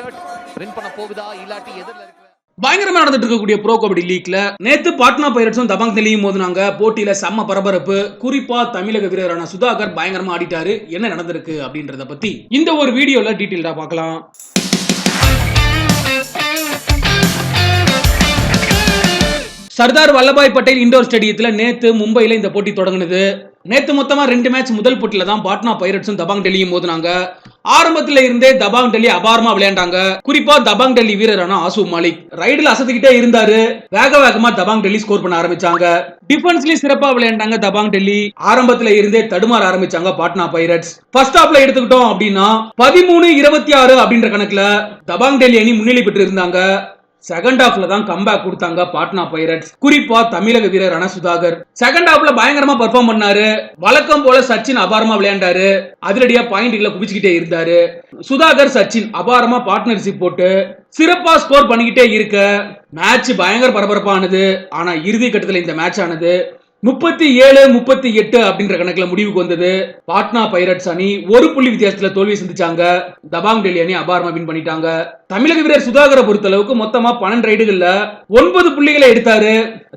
Shirt win பண்ண போகுதா? இல்லாட்டி எதிரில் இருக்கிற பயங்கரமா நடந்துட்டு இருக்கக்கூடிய ப்ரோ கபடி லீக்ல நேத்து பாட்னா பைரட்ஸும் தபாங் தெளியும் மோதினாங்க. போட்டியில செம்ம பரபரப்பு. குறிப்பா தமிழக வீரரான சுதாகர் பயங்கரமா ஆடிட்டாரு. என்ன நடந்திருக்கு அப்படின்றத பத்தி இந்த ஒரு வீடியோல டீட்டெயில்டா பார்க்கலாம். சர்தார் வல்லபாய் பட்டேல் இண்டோர் ஸ்டேடியத்தில் நேத்து மும்பையில் இந்த போட்டி தொடங்குனது. நேற்று மொத்தமாக ரெண்டு மேட்ச் முதல் போட்டியில தான் பாட்னா பைரட்ஸும் தபாங் டெல்லியும் மோதினாங்க. ஆரம்பத்துல இருந்தே தபாங் டெல்லி அபாரமா விளையாண்டாங்க. குறிப்பா தபாங் டெல்லி வீரரான ஆசு மாலிக் ரைடில் அசத்துக்கிட்டே இருந்தாரு. வேக வேகமா தபாங் டெல்லி ஸ்கோர் பண்ண ஆரம்பிச்சாங்க. டிஃபென்ஸ்லயும் சிறப்பா விளையாண்டாங்க தபாங் டெல்லி. ஆரம்பத்துல இருந்தே தடுமாற ஆரம்பிச்சாங்க பாட்னா பைரட்ஸ். ஃபர்ஸ்ட் ஹாப்ல எடுத்துக்கிட்டோம் அப்படின்னா பதிமூணு இருபத்தி ஆறு அப்படின்ற கணக்குல தபாங் டெல்லி அணி முன்னிலை பெற்று இருந்தாங்க செகண்ட் ஹாஃப்ல தான் கம்பேக் கொடுத்தாங்க பாட்னா பைரட்ஸ். குறிப்பா தமிழக வீரரான சுதாகர் செகண்ட் ஹாஃப்ல பயங்கரமா பெர்ஃபார்ம் பண்ணாரு. வழக்கம் போல சச்சின் அபாரமா விளையாண்டாரு. அதிரடியா பாயிண்ட்களை குவிச்சுக்கிட்டே இருந்தாரு. சுதாகர் சச்சின் அபாரமா பார்ட்னர்ஷிப் போட்டு சிறப்பா ஸ்கோர் பண்ணிக்கிட்டே இருக்க. மேட்ச் பயங்கர பரபரப்பானது. ஆனா இறுதி கட்டத்துல இந்த மேட்ச் ஆனது. முப்பத்தி ஏழு முப்பத்தி எட்டு அப்படின்ற கணக்குல முடிவுக்கு வந்தது. பாட்னா பைரட்ஸ் அணி ஒரு புள்ளி வித்தியாசத்துல தோல்வி சந்திச்சாங்க. தபாங் டெல்லி அணி அபாரமா வின் பண்ணிட்டாங்க. தமிழக வீரர் சுதாகரை பொறுத்த அளவுக்கு மொத்தமா பன்னெண்டு ரைடுகள்ல ஒன்பது புள்ளிகளை எடுத்தாரு.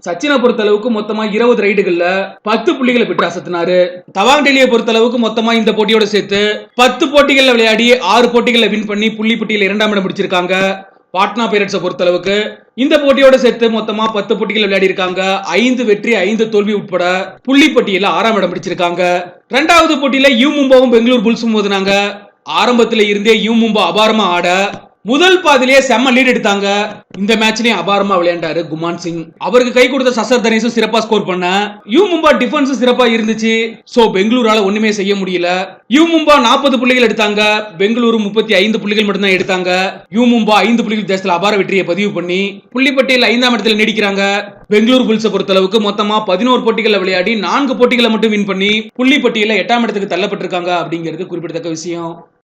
சச்சினை பொறுத்த அளவுக்கு மொத்தமா இருபது ரைடுகள்ல பத்து புள்ளிகளை பெற்று அசத்தினாரு. தவாங் டெல்லியை பொறுத்த அளவுக்கு மொத்தமா இந்த போட்டியோட சேர்த்து பத்து போட்டிகள்ல விளையாடி ஆறு போட்டிகளை வின் பண்ணி புள்ளி பட்டியல இரண்டாம் இடம் பிடிச்சிருக்காங்க. பாட்னா பைரட்ஸை பொறுத்த அளவுக்கு இந்த போட்டியோட சேர்த்து மொத்தமா பத்து போட்டிகள் விளையாடி இருக்காங்க ஐந்து வெற்றி ஐந்து தோல்வி உட்பட புள்ளி பட்டியல ஆறாம் இடம் பிடிச்சிருக்காங்க. ரெண்டாவது போட்டியில யூ மும்பாவும் பெங்களூர் புல்ஸும் மோதினாங்க. ஆரம்பத்துல இருந்தே யூ மும்பா அபாரமா ஆட முதல் பாதிலேயே செம்ம லீட் எடுத்தாங்க. இந்த மேட்ச்லயும் அபாரமா விளையாண்டாரு குமான் சிங். அவருக்கு கை கொடுத்த சசர் தனேஷும் சிறப்பா ஸ்கோர் பண்ண. யூ மும்பா டிஃபென்ஸும் சிறப்பா இருந்துச்சு. சோ பெங்களூரால ஒண்ணுமே செய்ய முடியல. யூ மும்பா நாற்பது புள்ளிகள் எடுத்தாங்க. பெங்களூரு முப்பத்தி ஐந்து புள்ளிகள் மட்டும்தான் எடுத்தாங்க. யூ மும்பா ஐந்து புள்ளிகள் தேசத்துல அபார வெற்றியை பதிவு பண்ணி புள்ளிப்பட்டியல் ஐந்தாம் இடத்துல நீடிக்கிறாங்க. பெங்களூர் புல்ஸை பொறுத்தளவுக்கு மொத்தமா பதினோரு போட்டிகளை விளையாடி நான்கு போட்டிகளை மட்டும் வின் பண்ணி புள்ளி எட்டாம் இடத்துக்கு தள்ளப்பட்டிருக்காங்க அப்படிங்கிறது குறிப்பிடத்தக்க விஷயம்.